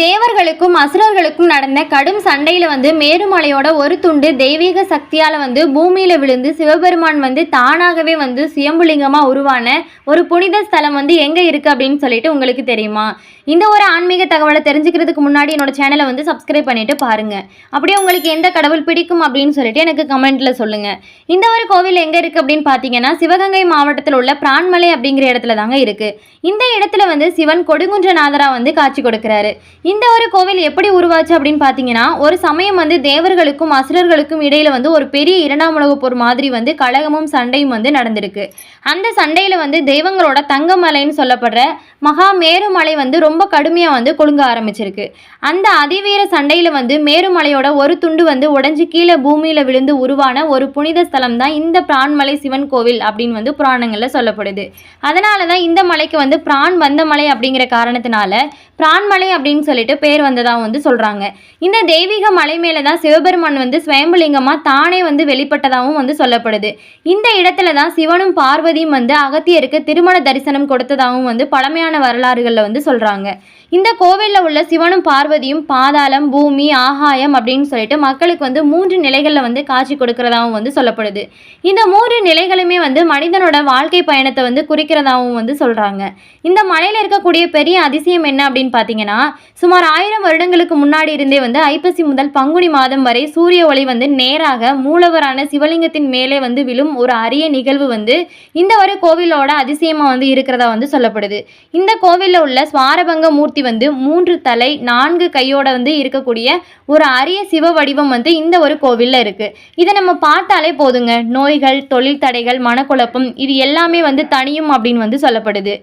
தேவர்களுக்கும் அசுரர்களுக்கும் நடந்த கடும் சண்டையில வந்து மேருமலையோட ஒரு துண்டு தெய்வீக சக்தியால வந்து பூமியில விழுந்து சிவபெருமான் வந்து தானாகவே வந்து சுயம்புலிங்கமா உருவான ஒரு புனித ஸ்தலம் வந்து எங்க இருக்கு அப்படின்னு சொல்லிட்டு உங்களுக்கு தெரியுமா? இந்த ஒரு ஆன்மீக தகவலை தெரிஞ்சுக்கிறதுக்கு முன்னாடி என்னோட சேனலை வந்து சப்ஸ்கிரைப் பண்ணிட்டு பாருங்க. அப்படியே உங்களுக்கு எந்த கடவுள் பிடிக்கும் அப்படின்னு சொல்லிட்டு எனக்கு கமெண்ட்ல சொல்லுங்க. இந்த ஒரு கோவில் எங்க இருக்கு அப்படின்னு பார்த்தீங்கன்னா சிவகங்கை மாவட்டத்தில் உள்ள பிரான்மலை அப்படிங்கிற இடத்துல தாங்க இருக்கு. இந்த இடத்துல வந்து சிவன் கொடுங்குன்றநாதரா வந்து காட்சி கொடுக்கிறாரு. இந்த ஒரு கோவில் எப்படி உருவாச்சு அப்படின்னு பார்த்தீங்கன்னா ஒரு சமயம் வந்து தேவர்களுக்கும் அசுரர்களுக்கும் இடையில வந்து ஒரு பெரிய இரண்டாம் உலக போர் மாதிரி வந்து கழகமும் சண்டையும் வந்து நடந்திருக்கு. அந்த சண்டையில் வந்து தெய்வங்களோட தங்கமலைன்னு சொல்லப்படுற மகா மேருமலை வந்து ரொம்ப கடுமையாக வந்து கொழுங்க ஆரம்பிச்சிருக்கு. அந்த அதிவீர சண்டையில் வந்து மேருமலையோட ஒரு துண்டு வந்து உடஞ்சி கீழே பூமியில் விழுந்து உருவான ஒரு புனித ஸ்தலம் தான் இந்த பிரான்மலை சிவன் கோவில் அப்படின்னு வந்து புராணங்களில் சொல்லப்படுது. அதனால தான் இந்த மலைக்கு வந்து பிரான் வந்த மலை அப்படிங்கிற காரணத்தினால பிரான்மலை அப்படின்னு சொல்லிட்டு பேர் வந்ததாக வந்து சொல்கிறாங்க இந்த தெய்வீக மலை மேலே தான் சிவபெருமான் வந்து ஸ்வயம்புலிங்கமாக தானே வந்து வெளிப்பட்டதாகவும் வந்து சொல்லப்படுது. இந்த இடத்துல தான் சிவனும் பார்வதியும் வந்து அகத்தியருக்கு திருமண தரிசனம் கொடுத்ததாகவும் வந்து பழமையான வரலாறுகளில் வந்து சொல்கிறாங்க இந்த கோவிலில் உள்ள சிவனும் பார்வதியும் பாதாளம் பூமி ஆகாயம் அப்படின்னு சொல்லிட்டு மக்களுக்கு வந்து மூன்று நிலைகளில் வந்து காட்சி கொடுக்கறதாகவும் வந்து சொல்லப்படுது. இந்த மூன்று நிலைகளுமே வந்து மனிதனோட வாழ்க்கை பயணத்தை வந்து குறிக்கிறதாகவும் வந்து சொல்கிறாங்க இந்த மலையில் இருக்கக்கூடிய பெரிய அதிசயம் என்ன அப்படின்னு பார்த்தீங்கன்னா சுமார் ஆயிரம் வருடங்களுக்கு முன்னாடி இருந்தே வந்து ஐப்பசி முதல் பங்குனி மாதம் வரை சூரிய ஒளி வந்து நேராக மூலவரான சிவலிங்கத்தின் மேலே வந்து விழும் ஒரு அரிய நிகழ்வு வந்து இந்த ஒரு கோவிலோட அதிசயமாக வந்து இருக்கிறதா வந்து சொல்லப்படுது. இந்த கோவிலில் உள்ள ஸ்வாரபங்க மூர்த்தி வந்து மூன்று தலை நான்கு கையோட வந்து இருக்கக்கூடிய ஒரு அரிய சிவ வடிவம் வந்து இந்த ஒரு கோவிலில் இருக்குது இதை நம்ம பார்த்தாலே போதுங்க. நோய்கள் தொழில் தடைகள் மனக்குழப்பம் இது எல்லாமே வந்து தனியும் அப்படின்னு வந்து சொல்லப்படுது.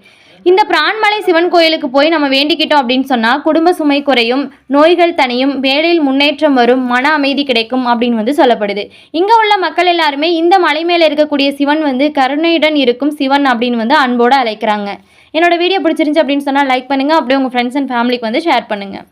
இந்த பிரான்மலை சிவன் கோயிலுக்கு போய் நம்ம வேண்டிக்கிட்டோம் அப்படின்னு சொன்னால் குடும்ப சுமை குறையும் நோய்கள் தனியும் வேலையில் முன்னேற்றம் வரும் மன அமைதி கிடைக்கும் அப்படின்னு வந்து சொல்லப்படுது. இங்கே உள்ள மக்கள் எல்லாருமே இந்த மலை மேலே இருக்கக்கூடிய சிவன் வந்து கருணையுடன் இருக்கும் சிவன் அப்படின்னு வந்து அன்போடு அழைக்கிறாங்க. என்னோட வீடியோ பிடிச்சிருந்துச்சு அப்படின்னு சொன்னால் லைக் பண்ணுங்கள் அப்படியே உங்கள் ஃப்ரெண்ட்ஸ் அண்ட் ஃபேமிலிக்கு வந்து ஷேர் பண்ணுங்கள்